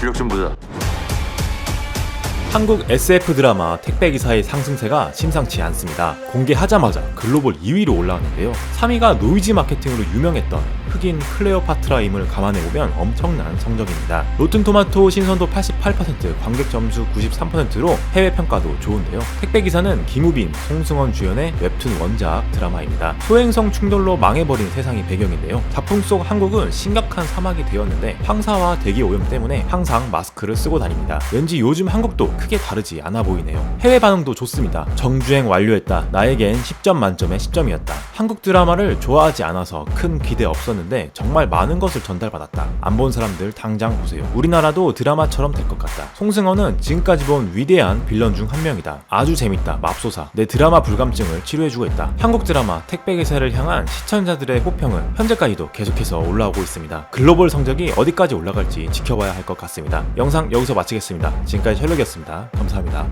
실력 좀 보자. 한국 SF 드라마 택배 기사의 상승세가 심상치 않습니다. 공개하자마자 글로벌 2위로 올라왔는데요. 3위가 노이즈 마케팅으로 유명했던 흑인 클레오파트라임을 감안해보면 엄청난 성적입니다. 로튼토마토 신선도 88%, 관객 점수 93%로 해외 평가도 좋은데요. 택배 기사는 김우빈, 송승헌 주연의 웹툰 원작 드라마입니다. 소행성 충돌로 망해버린 세상이 배경인데요. 작품 속 한국은 심각한 사막이 되었는데 황사와 대기 오염 때문에 항상 마스크를 쓰고 다닙니다. 왠지 요즘 한국도 크게 다르지 않아 보이네요. 해외 반응도 좋습니다. 정주행 완료했다. 나에겐 10점 만점의 10점이었다. 한국 드라마를 좋아하지 않아서 큰 기대 없었는데 정말 많은 것을 전달받았다. 안 본 사람들 당장 보세요. 우리나라도 드라마처럼 될 것 같다. 송승헌은 지금까지 본 위대한 빌런 중 한 명이다. 아주 재밌다. 맙소사. 내 드라마 불감증을 치료해주고 있다. 한국 드라마 택배 기사를 향한 시청자들의 호평은 현재까지도 계속해서 올라오고 있습니다. 글로벌 성적이 어디까지 올라갈지 지켜봐야 할 것 같습니다. 영상 여기서 마치겠습니다. 지금까지 셜록이었습 니다. 감사합니다.